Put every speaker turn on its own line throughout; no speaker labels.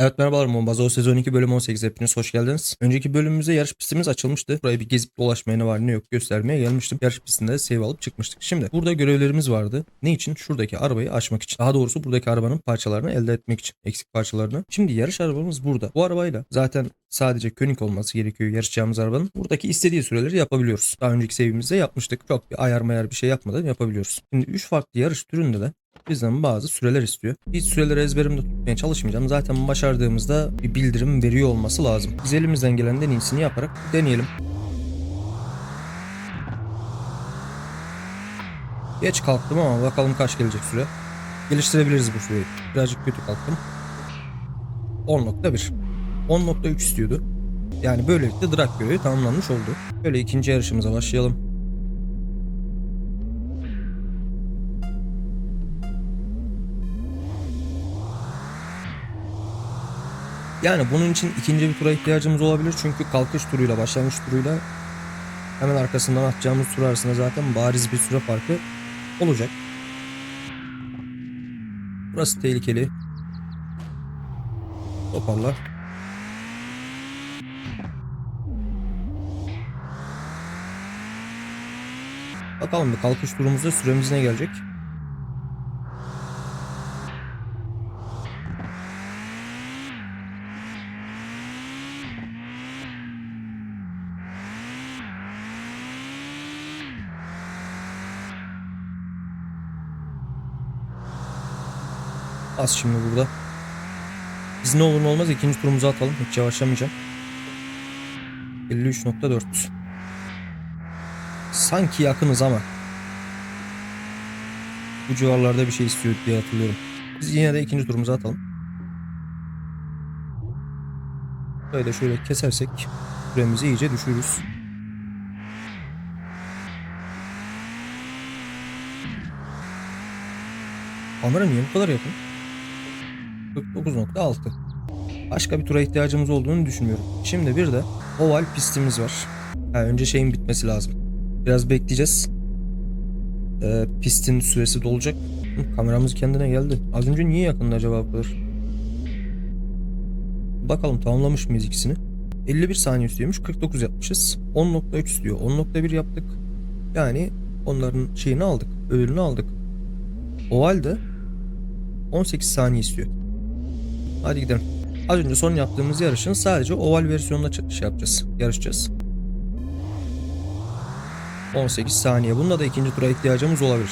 Evet merhabalar Mombasa o sezon 2 bölüm 18 hepiniz hoş geldiniz. Önceki bölümümüzde yarış pistimiz açılmıştı. Burayı bir gezip dolaşmaya ne var ne yok göstermeye gelmiştim. Yarış pistinde de save alıp çıkmıştık. Şimdi burada görevlerimiz vardı. Ne için? Şuradaki arabayı açmak için. Daha doğrusu buradaki arabanın parçalarını elde etmek için. Eksik parçalarını. Şimdi yarış arabamız burada. Bu arabayla zaten sadece König olması gerekiyor yarışacağımız arabanın. Buradaki istediği süreleri yapabiliyoruz. Daha önceki save'imizde yapmıştık. Çok bir ayar mayar bir şey yapmadan yapabiliyoruz. Şimdi 3 farklı yarış türünde de bizden bazı süreler istiyor. Hiç süreleri ezberimde tutmaya çalışmayacağım. Zaten başardığımızda bir bildirim veriyor olması lazım. Biz elimizden gelen en iyisini yaparak deneyelim. Geç kalktım ama bakalım kaç gelecek süre. Geliştirebiliriz bu süreyi. Birazcık kötü kalktım. 10.1 10.3 istiyordu. Yani böylelikle drag görevi tamamlanmış oldu. Böyle ikinci yarışımıza başlayalım. Yani bunun için ikinci bir tura ihtiyacımız olabilir. Çünkü kalkış turuyla başlangıç turuyla hemen arkasından atacağımız tur arasında zaten bariz bir süre farkı olacak. Burası tehlikeli. Toparla. Bakalım bir kalkış turumuzda süremiz ne gelecek? Az şimdi burada. Biz ne olur ne olmaz ikinci turumuzu atalım. Hiç yavaşlamayacağım. 53.4 Sanki yakınız ama. Bu civarlarda bir şey istiyor diye hatırlıyorum. Biz yine de ikinci turumuzu atalım. Böyle şöyle kesersek süremizi iyice düşürürüz. Kamera niye bu kadar yakın? 49.6 Başka bir tura ihtiyacımız olduğunu düşünmüyorum. Şimdi bir de oval pistimiz var. Ha, önce şeyin bitmesi lazım. Biraz bekleyeceğiz. Ee, pistin süresi dolacak. Hı, kameramız kendine geldi. Az önce niye yakındı acaba bu kadar? Bakalım tamamlamış mıyız ikisini? 51 saniye istiyormuş. 49 yapmışız. 10.3 istiyor. 10.1 yaptık. Yani onların şeyini aldık. Ödülünü aldık. Oval de 18 saniye istiyor. Hadi gidelim. Az önce son yaptığımız yarışın sadece oval versiyonunda şey yapacağız. Yarışacağız. 18 saniye. Bunda da ikinci tura ihtiyacımız olabilir.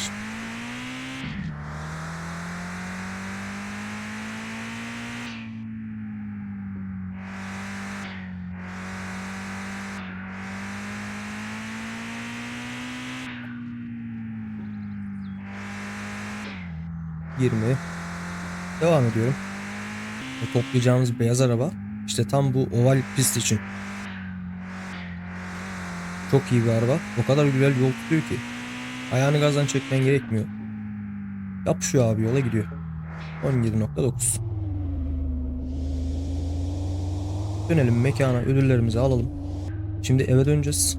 Yirmi. Devam ediyorum. Bu toplayacağımız beyaz araba işte tam bu oval pist için. Çok iyi bir araba. O kadar güzel yol tutuyor ki. Ayağını gazdan çekmen gerekmiyor. Yapışıyor abi yola gidiyor. 17.9 Dönelim mekana ödüllerimizi alalım. Şimdi eve döneceğiz.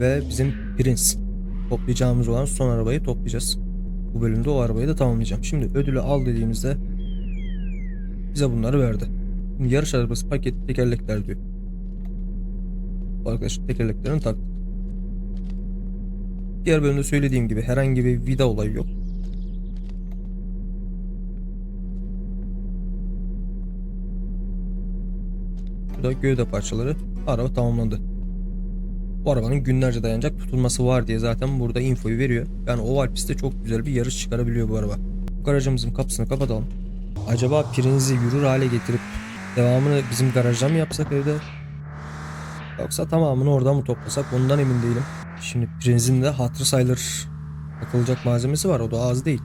Ve bizim Prince toplayacağımız olan son arabayı toplayacağız. Bu bölümde o arabayı da tamamlayacağım. Şimdi ödülü al dediğimizde bize bunları verdi. Şimdi yarış arabası paket tekerlekler diyor. Bu arkadaş tekerleklerini taktık. Diğer bölümde söylediğim gibi herhangi bir vida olayı yok. Burada gövde parçaları araba tamamlandı. Bu arabanın günlerce dayanacak tutulması var diye zaten burada infoyu veriyor. Yani oval pistte çok güzel bir yarış çıkarabiliyor bu araba. Bu garajımızın kapısını kapatalım. Acaba pirinizi yürür hale getirip devamını bizim garajda mı yapsak evde? Yoksa tamamını orada mı toplasak ondan emin değilim. Şimdi prinzin de hatırı sayılır takılacak malzemesi var o da az değil.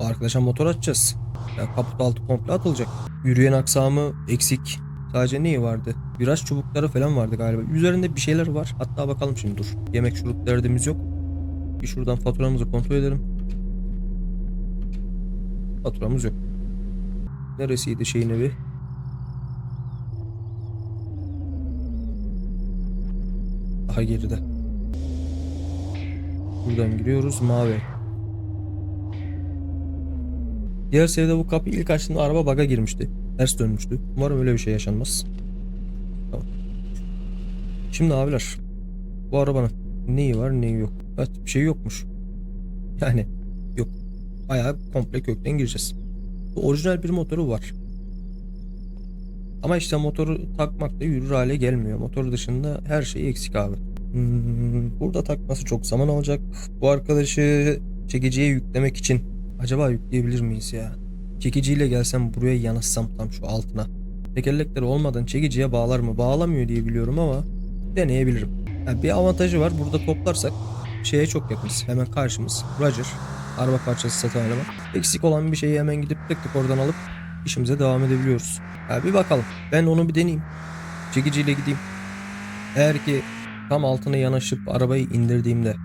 Bu arkadaşa motor açacağız. Ya kaput altı komple atılacak. Yürüyen aksamı eksik. Sadece neyi vardı? Viraj çubukları falan vardı galiba. Üzerinde bir şeyler var. Hatta bakalım şimdi dur. Yemek şurup derdimiz yok. Bir şuradan faturamızı kontrol edelim. Faturamız yok. Neresiydi şeyin evi? Daha geride. Buradan giriyoruz mavi. Diğer seride bu kapıyı ilk açtığımda araba baga girmişti. Ters dönmüştü. Umarım öyle bir şey yaşanmaz. Tamam. Şimdi abiler. Bu arabanın neyi var neyi yok. Evet bir şey yokmuş. Yani yok. Bayağı komple kökten gireceğiz. Orijinal bir motoru var. Ama işte motoru takmak da yürür hale gelmiyor. Motor dışında her şey eksik abi. Hmm, burada takması çok zaman alacak. Bu arkadaşı çekiciye yüklemek için acaba yükleyebilir miyiz ya? Çekiciyle gelsem buraya yanaşsam tam şu altına. Tekerlekleri olmadan çekiciye bağlar mı? Bağlamıyor diye biliyorum ama deneyebilirim. Ha, bir avantajı var. Burada toplarsak şeye çok yakınız. Hemen karşımız. Roger. Araba parçası satan araba. Eksik olan bir şeyi hemen gidip tık tık oradan alıp işimize devam edebiliyoruz. Ha, bir bakalım. Ben onu bir deneyeyim. Çekiciyle gideyim. Eğer ki tam altına yanaşıp arabayı indirdiğimde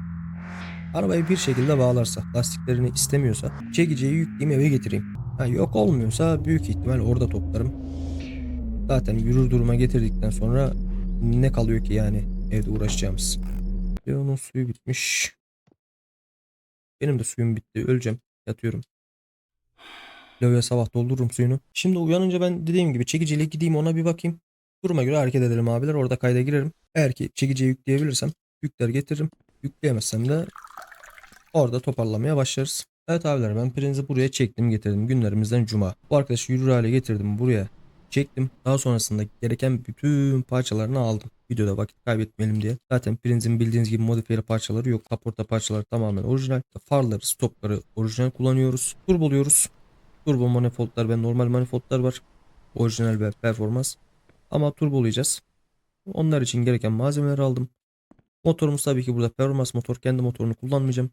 arabayı bir şekilde bağlarsa, lastiklerini istemiyorsa çekiciyi yükleyeyim eve getireyim. Ha, yok olmuyorsa büyük ihtimal orada toplarım. Zaten yürür duruma getirdikten sonra ne kalıyor ki yani evde uğraşacağımız. Leon'un suyu bitmiş. Benim de suyum bitti. Öleceğim. Yatıyorum. Leo'ya sabah doldururum suyunu. Şimdi uyanınca ben dediğim gibi çekiciyle gideyim ona bir bakayım. Duruma göre hareket edelim abiler. Orada kayda girerim. Eğer ki çekiciyi yükleyebilirsem yükler getiririm. Yükleyemezsem de orada toparlamaya başlarız. Evet abiler ben prinzi buraya çektim getirdim. Günlerimizden cuma. Bu arkadaşı yürür hale getirdim buraya. Çektim. Daha sonrasında gereken bütün parçalarını aldım. Videoda vakit kaybetmeyelim diye. Zaten Prince'in bildiğiniz gibi modifiyeli parçaları yok. Kaporta parçaları tamamen orijinal. Farları, stopları orijinal kullanıyoruz. Turboluyoruz. Turbo manifoldlar ve normal manifoldlar var. Orijinal ve performans. Ama turbolayacağız. Onlar için gereken malzemeleri aldım. Motorumuz tabii ki burada performans motor. Kendi motorunu kullanmayacağım.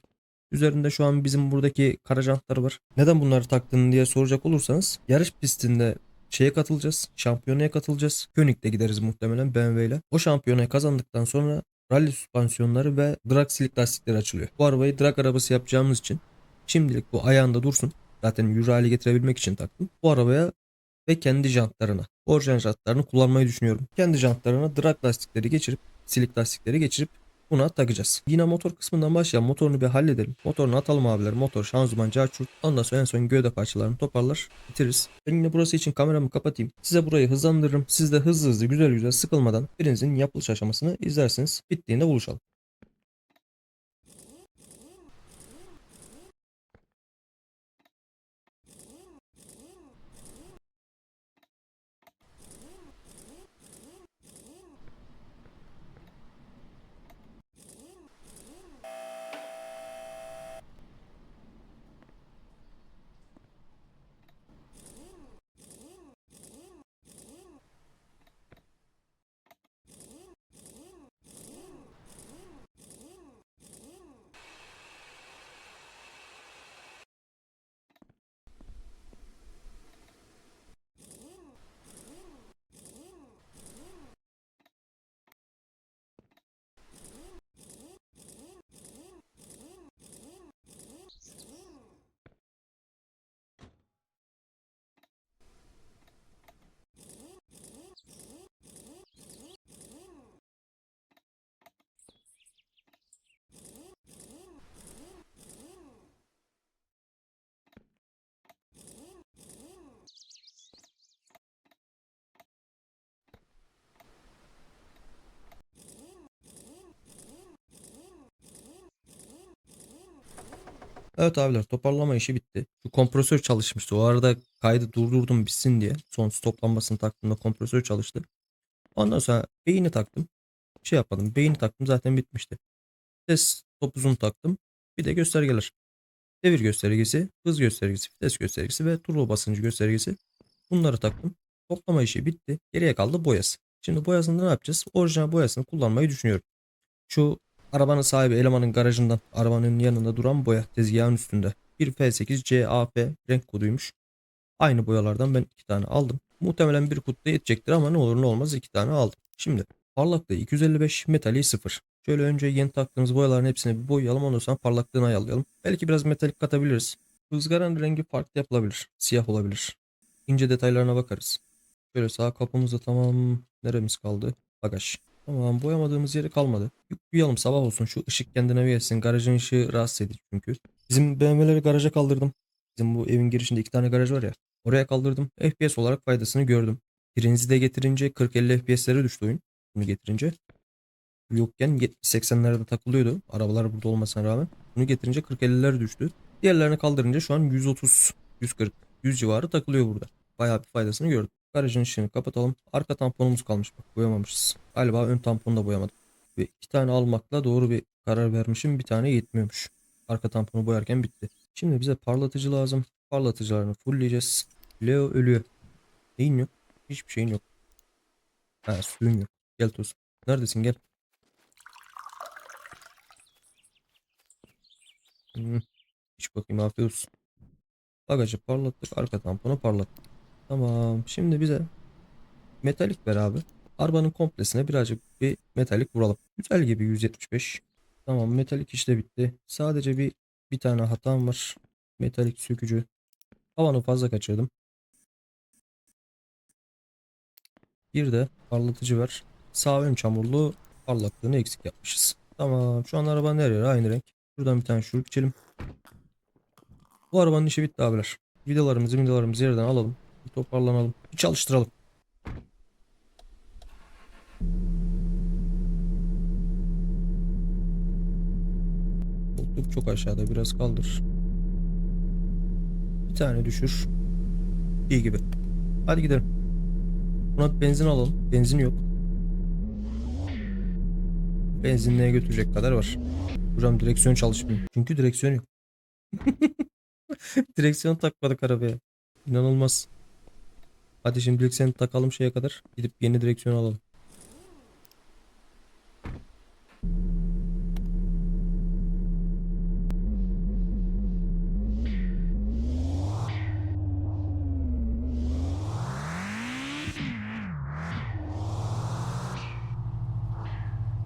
Üzerinde şu an bizim buradaki kara jantlar var. Neden bunları taktın diye soracak olursanız yarış pistinde şeye katılacağız. Şampiyonaya katılacağız. König'de gideriz muhtemelen BMW ile. O şampiyonayı kazandıktan sonra rally süspansiyonları ve drag silik lastikleri açılıyor. Bu arabayı drag arabası yapacağımız için şimdilik bu ayağında dursun. Zaten yürü hale getirebilmek için taktım. Bu arabaya ve kendi jantlarına, orijinal jantlarını kullanmayı düşünüyorum. Kendi jantlarına drag lastikleri geçirip, silik lastikleri geçirip buna takacağız. Yine motor kısmından başlayalım. Motorunu bir halledelim. Motorunu atalım abiler. Motor, şanzıman, carçurt. Ondan sonra en son gövde parçalarını toparlar. Bitiririz. Ben yine burası için kameramı kapatayım. Size burayı hızlandırırım. Siz de hızlı hızlı güzel güzel sıkılmadan birinizin yapılış aşamasını izlersiniz. Bittiğinde buluşalım. Evet abiler toparlama işi bitti. Şu kompresör çalışmıştı. O arada kaydı durdurdum bitsin diye. Son stoplanmasını taktığımda kompresör çalıştı. Ondan sonra beyni taktım. Şey yapmadım. Beyni taktım zaten bitmişti. Ses topuzunu taktım. Bir de göstergeler. Devir göstergesi, hız göstergesi, vites göstergesi ve turbo basıncı göstergesi. Bunları taktım. Toplama işi bitti. Geriye kaldı boyası. Şimdi boyasında ne yapacağız? Orijinal boyasını kullanmayı düşünüyorum. Şu arabanın sahibi elemanın garajından arabanın yanında duran boya tezgahın üstünde. Bir F8 CAF renk koduymuş. Aynı boyalardan ben iki tane aldım. Muhtemelen bir kutuda yetecektir ama ne olur ne olmaz iki tane aldım. Şimdi parlaklığı 255, metali 0. Şöyle önce yeni taktığımız boyaların hepsini bir boyayalım ondan sonra parlaklığını ayarlayalım. Belki biraz metalik katabiliriz. Izgaranın rengi farklı yapılabilir. Siyah olabilir. İnce detaylarına bakarız. Şöyle sağ kapımızda tamam. Neremiz kaldı? Bagaj. Tamam boyamadığımız yeri kalmadı. Yükleyalım sabah olsun şu ışık kendine bir. Garajın ışığı rahatsız edici çünkü. Bizim BMW'leri garaja kaldırdım. Bizim bu evin girişinde iki tane garaj var ya. Oraya kaldırdım. FPS olarak faydasını gördüm. Pirinzi de getirince 40-50 FPS'lere düştü oyun. Bunu getirince. Yokken 70-80'lerde takılıyordu. Arabalar burada olmasına rağmen. Bunu getirince 40-50'ler düştü. Diğerlerini kaldırınca şu an 130, 140, 100 civarı takılıyor burada. Bayağı bir faydasını gördüm. Garajın ışığını kapatalım. Arka tamponumuz kalmış bak boyamamışız. Galiba ön tamponu da boyamadım. Ve iki tane almakla doğru bir karar vermişim. Bir tane yetmiyormuş. Arka tamponu boyarken bitti. Şimdi bize parlatıcı lazım. Parlatıcılarını fullleyeceğiz. Leo ölüyor. Neyin yok? Hiçbir şeyin yok. Ha suyun yok. Gel Tosun. Neredesin gel. Hmm. İç bakayım afiyet olsun. Bagajı parlattık. Arka tamponu parlattık. Tamam. Şimdi bize metalik ver abi. Arabanın komplesine birazcık bir metalik vuralım. Güzel gibi 175. Tamam metalik işte bitti. Sadece bir bir tane hatam var. Metalik sökücü. Havanı fazla kaçırdım. Bir de parlatıcı ver. Sağ ön çamurlu parlaklığını eksik yapmışız. Tamam şu an arabanın her yeri aynı renk. Şuradan bir tane şurup içelim. Bu arabanın işi bitti abiler. Vidalarımızı vidalarımızı yerden alalım. Bir toparlanalım. Bir çalıştıralım. Koltuk çok aşağıda biraz kaldır. Bir tane düşür. İyi gibi. Hadi gidelim. Buna benzin alalım. Benzin yok. Benzinliğe götürecek kadar var. Hocam direksiyon çalışmıyor. Çünkü direksiyon yok. direksiyon takmadık arabaya. İnanılmaz. Hadi şimdi direksiyonu takalım şeye kadar. Gidip yeni direksiyon alalım.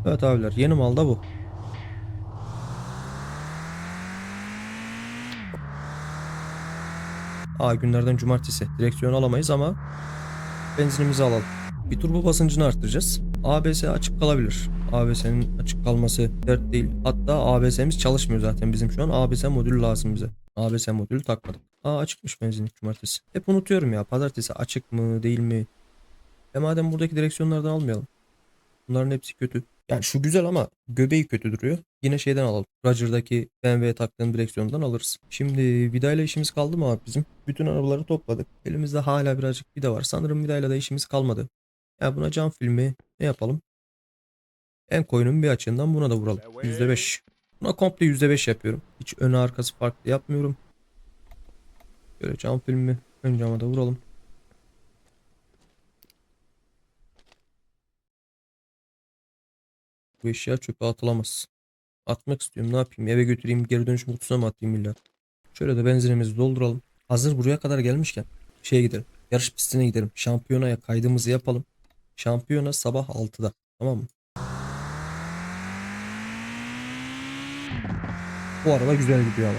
Evet abiler yeni mal da bu. Aa günlerden cumartesi. Direksiyon alamayız ama benzinimizi alalım. Bir turbo basıncını arttıracağız. ABS açık kalabilir. ABS'nin açık kalması dert değil. Hatta ABS'miz çalışmıyor zaten bizim şu an. ABS modülü lazım bize. ABS modülü takmadık. Aa açıkmış benzinlik cumartesi. Hep unutuyorum ya pazartesi açık mı değil mi? E madem buradaki direksiyonlardan almayalım. Bunların hepsi kötü. Yani şu güzel ama göbeği kötü duruyor. Yine şeyden alalım. Roger'daki BMW'ye taktığım direksiyondan alırız. Şimdi vidayla işimiz kaldı mı abi bizim? Bütün arabaları topladık. Elimizde hala birazcık vida var. Sanırım vidayla da işimiz kalmadı. Ya buna cam filmi ne yapalım? En koyunun bir açığından buna da vuralım. %5. Buna komple %5 yapıyorum. Hiç ön arkası farklı yapmıyorum. Böyle cam filmi ön cama da vuralım. Bu eşya çöpe atılamaz. Atmak istiyorum ne yapayım eve götüreyim geri dönüşüm kutusuna mı atayım illa. Şöyle de benzinimizi dolduralım. Hazır buraya kadar gelmişken şeye gidelim. Yarış pistine gidelim. Şampiyonaya kaydımızı yapalım. Şampiyona sabah 6'da. Tamam mı? Bu araba güzel gidiyor ama.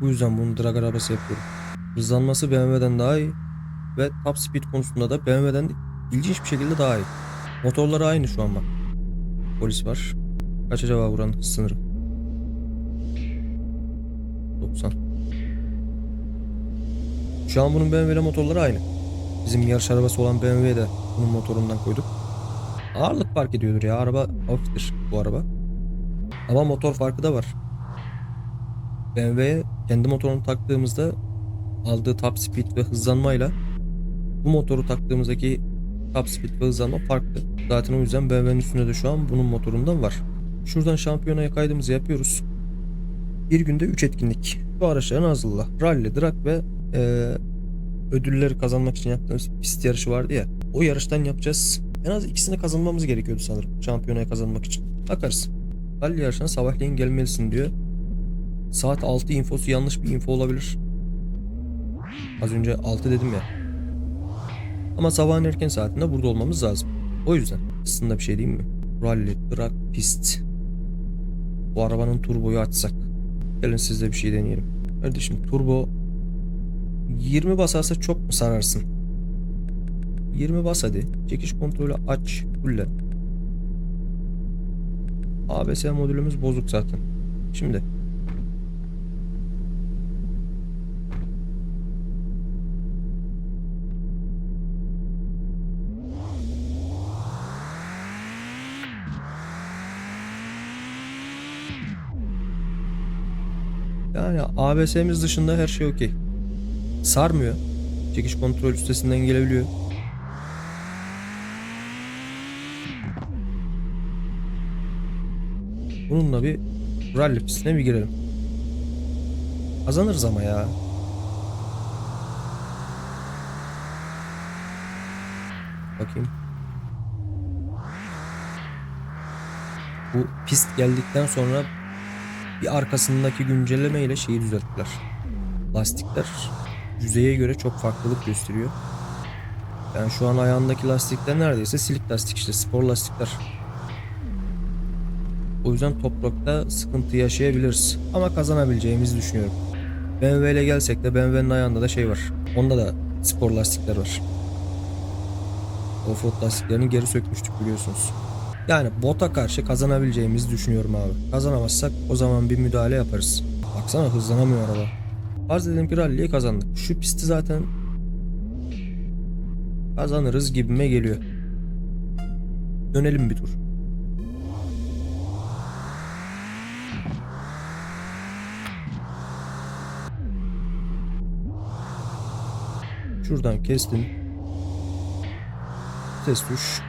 Bu yüzden bunu drag arabası yapıyorum. Hızlanması BMW'den daha iyi. Ve top speed konusunda da BMW'den ilginç bir şekilde daha iyi. Motorları aynı şu an bak. Polis var. Kaç acaba buranın sınırı? 90. Şu an bunun BMW ile motorları aynı. Bizim yarış arabası olan BMW'ye de bunun motorundan koyduk. Ağırlık fark ediyordur ya. Araba hafiftir bu araba. Ama motor farkı da var. BMW'ye kendi motorunu taktığımızda aldığı top speed ve hızlanmayla bu motoru taktığımızdaki top speed ve hızlanma farklı. Zaten o yüzden BMW'nin üstünde de şu an bunun motorundan var. Şuradan şampiyonaya kaydımızı yapıyoruz. Bir günde 3 etkinlik. Bu araçların hazırla. Rally, drag ve e, ödülleri kazanmak için yaptığımız pist yarışı vardı ya. O yarıştan yapacağız. En az ikisini kazanmamız gerekiyordu sanırım. Şampiyonaya kazanmak için. Bakarız. Rally yarışına sabahleyin gelmelisin diyor. Saat 6 infosu yanlış bir info olabilir. Az önce 6 dedim ya. Ama sabahın erken saatinde burada olmamız lazım. O yüzden aslında bir şey diyeyim mi? Rally, drag, pist. Bu arabanın turboyu açsak. Gelin siz de bir şey deneyelim. Kardeşim turbo 20 basarsa çok mu sararsın? 20 bas hadi. Çekiş kontrolü aç. Fulle. ABS modülümüz bozuk zaten. Şimdi ABS'miz dışında her şey okey. Sarmıyor. Çekiş kontrol üstesinden gelebiliyor. Bununla bir rally pistine bir girelim. Kazanırız ama ya. Bakayım. Bu pist geldikten sonra bir arkasındaki güncelleme ile şeyi düzelttiler. Lastikler yüzeye göre çok farklılık gösteriyor. Yani şu an ayağındaki lastikler neredeyse silik lastik işte spor lastikler. O yüzden toprakta sıkıntı yaşayabiliriz. Ama kazanabileceğimizi düşünüyorum. BMW ile gelsek de BMW'nin ayağında da şey var. Onda da spor lastikler var. Offroad lastiklerini geri sökmüştük biliyorsunuz. Yani bota karşı kazanabileceğimizi düşünüyorum abi. Kazanamazsak o zaman bir müdahale yaparız. Baksana hızlanamıyor araba. Farz edelim ki rally'yi kazandık. Şu pisti zaten kazanırız gibime geliyor. Dönelim bir tur. Şuradan kestim. Ses tuş.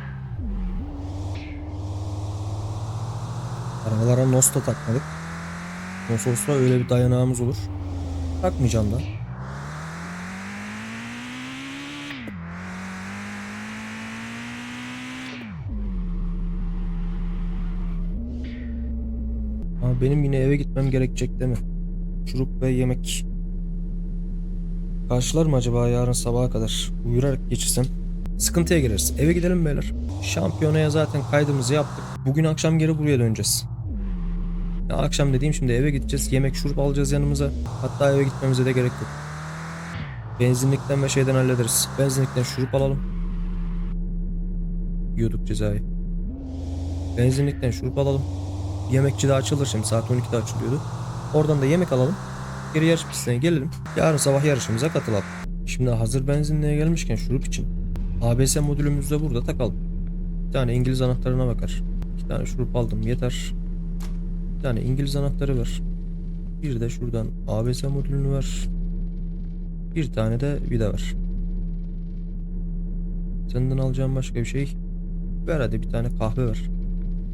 Arabalara nos da takmadık. Nos olsa öyle bir dayanağımız olur. Takmayacağım da. Ama benim yine eve gitmem gerekecek değil mi? Şurup ve yemek. Karşılar mı acaba yarın sabaha kadar? Uyurarak geçirsem. Sıkıntıya gireriz. Eve gidelim beyler. Şampiyonaya zaten kaydımızı yaptık. Bugün akşam geri buraya döneceğiz. Ya akşam dediğim şimdi eve gideceğiz. Yemek şurup alacağız yanımıza. Hatta eve gitmemize de gerek yok. Benzinlikten ve şeyden hallederiz. Benzinlikten şurup alalım. Yiyorduk cezayı. Benzinlikten şurup alalım. Yemekçi de açılır şimdi saat 12'de açılıyordu. Oradan da yemek alalım. Geri yarış pistine gelelim. Yarın sabah yarışımıza katılalım. Şimdi hazır benzinliğe gelmişken şurup için ABS modülümüzü de burada takalım. Bir tane İngiliz anahtarına bakar. İki tane şurup aldım yeter. Bir tane İngiliz anahtarı var. Bir de şuradan ABS modülünü var. Bir tane de vida var. Senden alacağım başka bir şey. Ver hadi bir tane kahve var.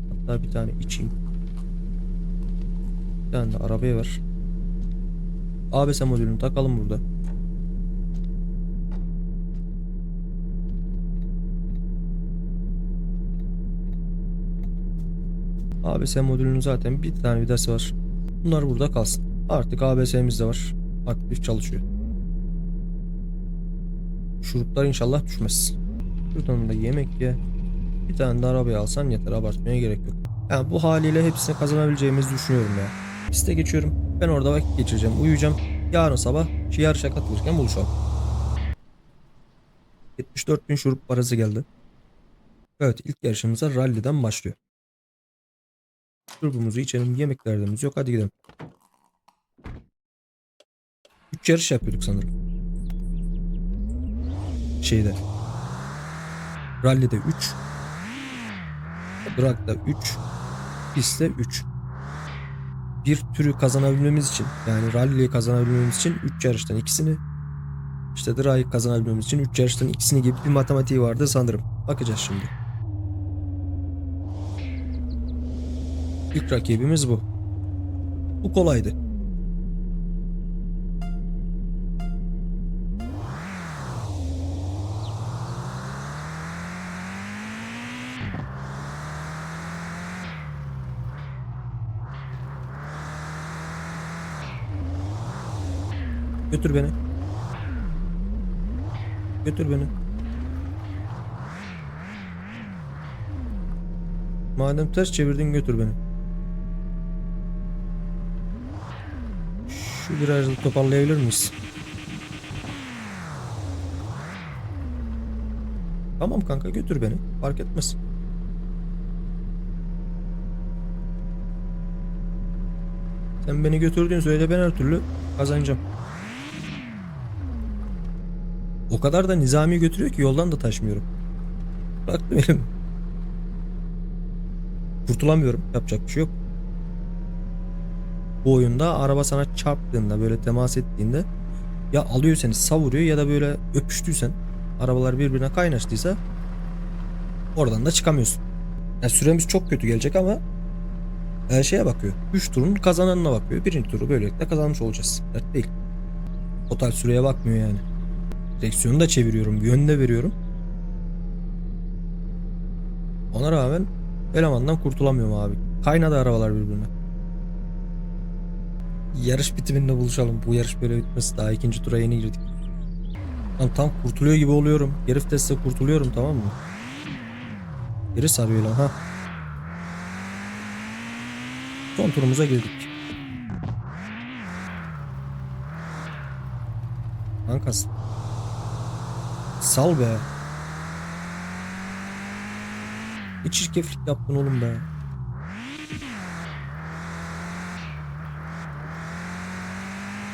Hatta bir tane içeyim. Bir tane de arabaya var. ABS modülünü takalım burada. ABS modülünün zaten bir tane vidası var. Bunlar burada kalsın. Artık ABS'miz de var. Aktif çalışıyor. Şuruplar inşallah düşmez. Şuradan da yemek ye. Bir tane de arabaya alsan yeter abartmaya gerek yok. Yani bu haliyle hepsini kazanabileceğimizi düşünüyorum ya. Piste geçiyorum. Ben orada vakit geçireceğim. Uyuyacağım. Yarın sabah şu yarışa katılırken buluşalım. 74 bin şurup parası geldi. Evet ilk yarışımıza rally'den başlıyor. Şurubumuzu içelim. Yemek derdimiz yok. Hadi gidelim. 3 yarış yapıyorduk sanırım. Şeyde. Rally'de 3. Drag'da 3. Pistte 3. Bir türü kazanabilmemiz için yani rally'yi kazanabilmemiz için 3 yarıştan ikisini işte drag'ı kazanabilmemiz için 3 yarıştan ikisini gibi bir matematiği vardı sanırım. Bakacağız şimdi. İlk rakibimiz bu. Bu kolaydı. Götür beni. Götür beni. Madem ters çevirdin götür beni. Şu virajı toparlayabilir miyiz? Tamam kanka götür beni. Fark etmez. Sen beni götürdüğün sürece ben her türlü kazanacağım. O kadar da nizami götürüyor ki yoldan da taşmıyorum. Baktım elim. Kurtulamıyorum. Yapacak bir şey yok. Bu oyunda araba sana çarptığında böyle temas ettiğinde ya alıyor seni savuruyor ya da böyle öpüştüysen arabalar birbirine kaynaştıysa oradan da çıkamıyorsun. Yani süremiz çok kötü gelecek ama her şeye bakıyor. 3 turun kazananına bakıyor. Birinci turu böylelikle kazanmış olacağız. Dert değil. Total süreye bakmıyor yani. Direksiyonu da çeviriyorum. Yön veriyorum. Ona rağmen elemandan kurtulamıyorum abi. Kaynadı arabalar birbirine. Yarış bitiminde buluşalım. Bu yarış böyle bitmesi. Daha ikinci tura yeni girdik. Lan tam kurtuluyor gibi oluyorum. Geri viteste kurtuluyorum tamam mı? Geri sarıyor lan ha. Son turumuza girdik. Kankas. Sal be. Bir çirkeflik yaptın oğlum be.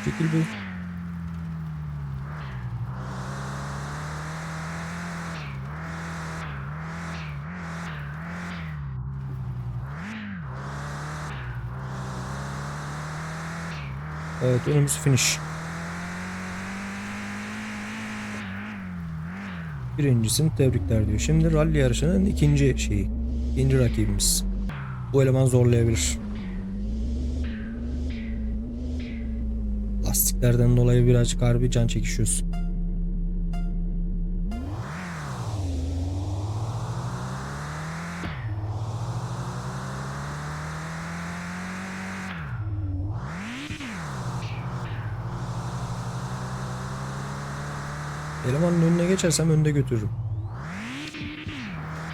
Çekil. Evet önümüz finish. Birincisini tebrikler diyor. Şimdi rally yarışının ikinci şeyi. ikinci rakibimiz. Bu eleman zorlayabilir. Lastiklerden dolayı birazcık harbi can çekişiyoruz. Elemanın önüne geçersem önde götürürüm.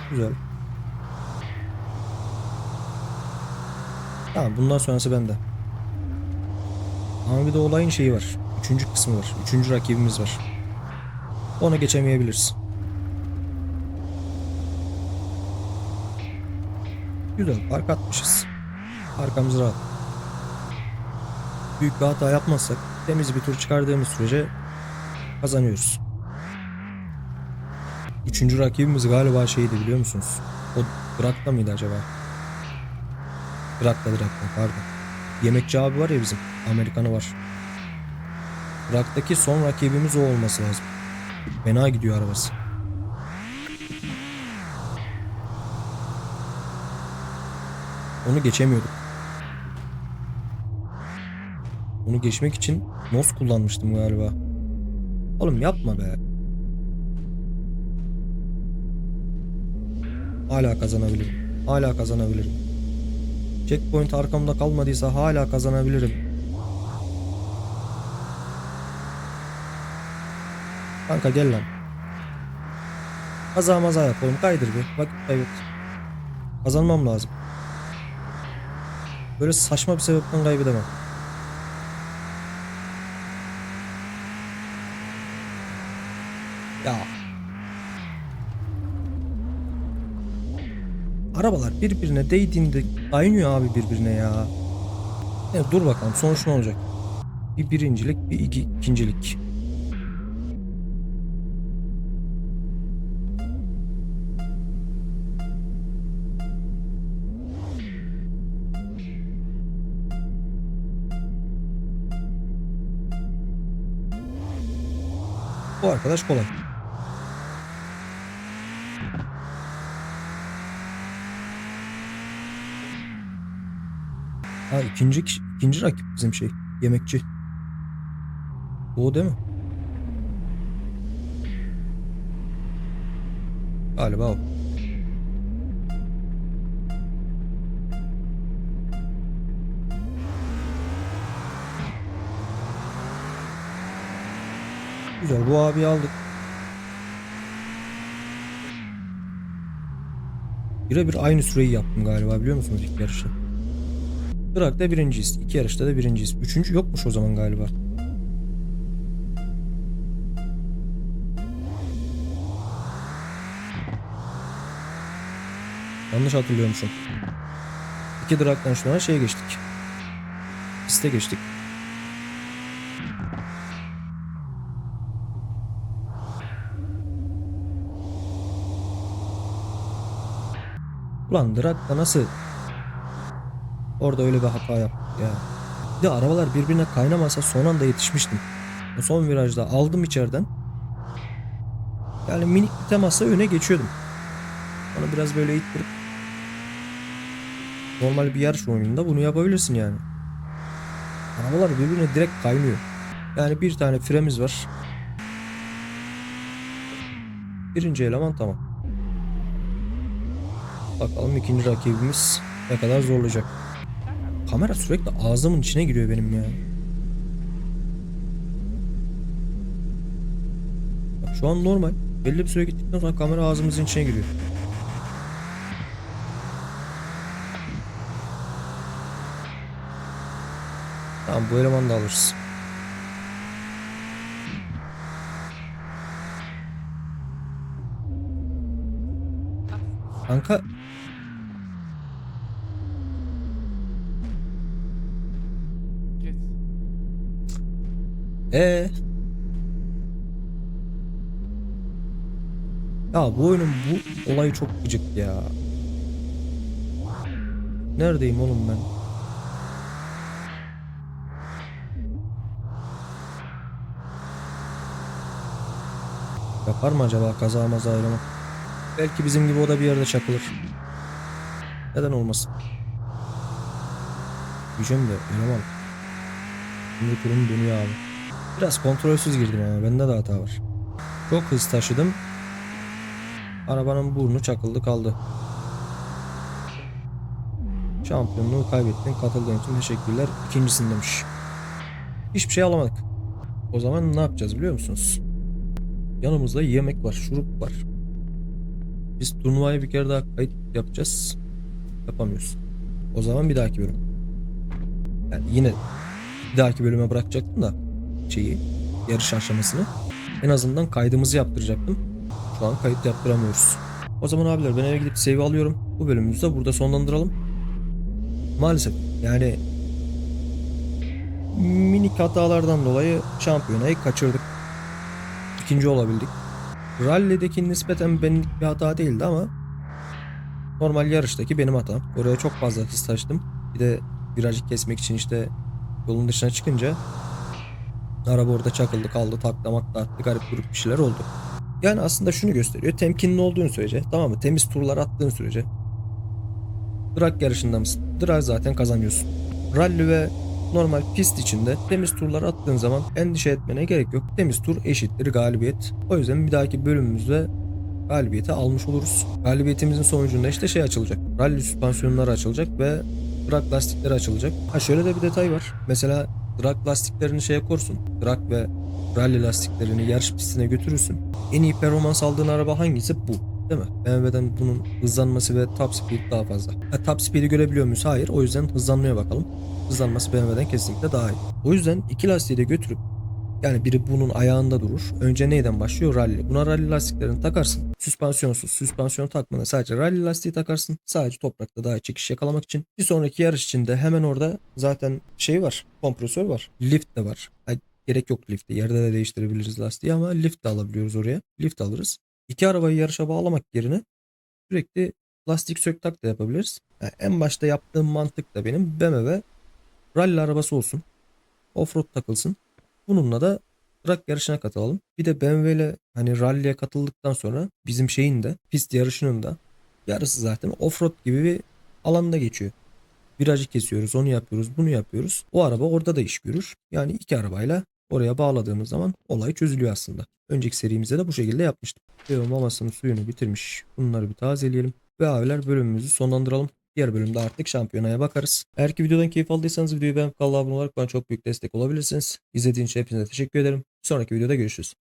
Güzel. Tamam bundan sonrası bende. Ama bir de olayın şeyi var. Üçüncü kısmı var. Üçüncü rakibimiz var. Onu geçemeyebiliriz. Güzel park atmışız. Arkamız rahat. Büyük bir hata yapmazsak temiz bir tur çıkardığımız sürece kazanıyoruz. Üçüncü rakibimiz galiba şeydi biliyor musunuz? O Drak'ta mıydı acaba? Drak'ta Drak'ta pardon. Yemekçi abi var ya bizim. Amerikanı var. Drak'taki son rakibimiz o olması lazım. Fena gidiyor arabası. Onu geçemiyorduk. Onu geçmek için NOS kullanmıştım galiba. Oğlum yapma be. Hala kazanabilirim. Hala kazanabilirim. Checkpoint arkamda kalmadıysa hala kazanabilirim. Kanka gel lan. Kaza maza yapalım. Kaydır bir. Vakit kaybet. Kazanmam lazım. Böyle saçma bir sebepten kaybedemem. Ya. Arabalar birbirine değdiğinde kaynıyor abi birbirine ya. Ya dur bakalım sonuç ne olacak? Bir birincilik bir iki, ikincilik. Bu arkadaş kolay. Ha ikinci ikinci rakip bizim şey yemekçi. O değil mi? Galiba o. Güzel bu abiyi aldık. Birebir aynı süreyi yaptım galiba biliyor musunuz ilk yarışı? Irak'ta birinciyiz. iki yarışta da birinciyiz. Üçüncü yokmuş o zaman galiba. Yanlış hatırlıyormuşum. İki Drak'tan sonra şeye geçtik. piste geçtik. Ulan Drak'ta nasıl orada öyle bir hata yaptık ya. Bir de arabalar birbirine kaynamasa son anda yetişmiştim. O son virajda aldım içeriden. Yani minik bir temasla öne geçiyordum. Onu biraz böyle ittirip normal bir yarış oyununda bunu yapabilirsin yani. Arabalar birbirine direkt kaynıyor. Yani bir tane fremiz var. Birinci eleman tamam. Bakalım ikinci rakibimiz ne kadar zorlayacak. Kamera sürekli ağzımın içine giriyor benim ya. Bak şu an normal. Belli bir süre gittikten sonra kamera ağzımızın içine giriyor. Tamam bu elemanı da alırız. Kanka Ee. Ya bu oyunun bu olayı çok gıcık ya. Neredeyim oğlum ben? Yapar mı acaba kaza maza eleman? Belki bizim gibi o da bir yerde çakılır. Neden olmasın? Gücüm de eleman. Şimdi kurum dönüyor abi. Biraz kontrolsüz girdim ama bende de hata var. Çok hız taşıdım. Arabanın burnu çakıldı kaldı. Şampiyonluğu kaybettin. Katıldığın için teşekkürler. İkincisin demiş. Hiçbir şey alamadık. O zaman ne yapacağız biliyor musunuz? Yanımızda yemek var, şurup var. Biz turnuvaya bir kere daha kayıt yapacağız. Yapamıyoruz. O zaman bir dahaki bölüm. Yani yine bir dahaki bölüme bırakacaktım da şeyi yarış aşamasını. En azından kaydımızı yaptıracaktım. Şu an kayıt yaptıramıyoruz. O zaman abiler ben eve gidip save alıyorum. Bu bölümümüzü de burada sonlandıralım. Maalesef yani minik hatalardan dolayı şampiyonayı kaçırdık. İkinci olabildik. Rally'deki nispeten benlik bir hata değildi ama normal yarıştaki benim hatam. Oraya çok fazla hız taşıdım. Bir de virajı kesmek için işte yolun dışına çıkınca araba orada çakıldı kaldı taklamak da attı garip grup bir şeyler oldu. Yani aslında şunu gösteriyor. Temkinli olduğun sürece tamam mı? Temiz turlar attığın sürece drag yarışında mısın? Drag zaten kazanıyorsun. Rally ve normal pist içinde temiz turlar attığın zaman endişe etmene gerek yok. Temiz tur eşittir galibiyet. O yüzden bir dahaki bölümümüzde galibiyeti almış oluruz. Galibiyetimizin sonucunda işte şey açılacak. Rally süspansiyonları açılacak ve drag lastikleri açılacak. Ha şöyle de bir detay var. Mesela drag lastiklerini şeye korsun. Drag ve rally lastiklerini yarış pistine götürürsün. En iyi performans aldığın araba hangisi? Bu. Değil mi? BMW'den bunun hızlanması ve top speed daha fazla. Ha, top speed'i görebiliyor muyuz? Hayır. O yüzden hızlanmaya bakalım. Hızlanması BMW'den kesinlikle daha iyi. O yüzden iki lastiği de götürüp yani biri bunun ayağında durur. Önce neyden başlıyor? Rally. Buna rally lastiklerini takarsın. Süspansiyonsuz. Süspansiyon takmadan sadece rally lastiği takarsın. Sadece toprakta daha çekiş yakalamak için. Bir sonraki yarış için de hemen orada zaten şey var. Kompresör var. Lift de var. Ay, gerek yok lifte. Yerde de değiştirebiliriz lastiği ama lift de alabiliyoruz oraya. Lift alırız. İki arabayı yarışa bağlamak yerine sürekli lastik sök tak da yapabiliriz. Yani en başta yaptığım mantık da benim BMW rally arabası olsun. Offroad takılsın. Bununla da drag yarışına katılalım. Bir de BMW ile hani rally'e katıldıktan sonra bizim şeyin de pist yarışının da yarısı zaten offroad gibi bir alanda geçiyor. Virajı kesiyoruz, onu yapıyoruz, bunu yapıyoruz. O araba orada da iş görür. Yani iki arabayla oraya bağladığımız zaman olay çözülüyor aslında. Önceki serimizde de bu şekilde yapmıştım. Ve mamasının suyunu bitirmiş. Bunları bir tazeleyelim. Ve abiler bölümümüzü sonlandıralım. Diğer bölümde artık şampiyonaya bakarız. Eğer ki videodan keyif aldıysanız videoyu beğenip kanala abone olarak bana çok büyük destek olabilirsiniz. İzlediğiniz için hepinize teşekkür ederim. Sonraki videoda görüşürüz.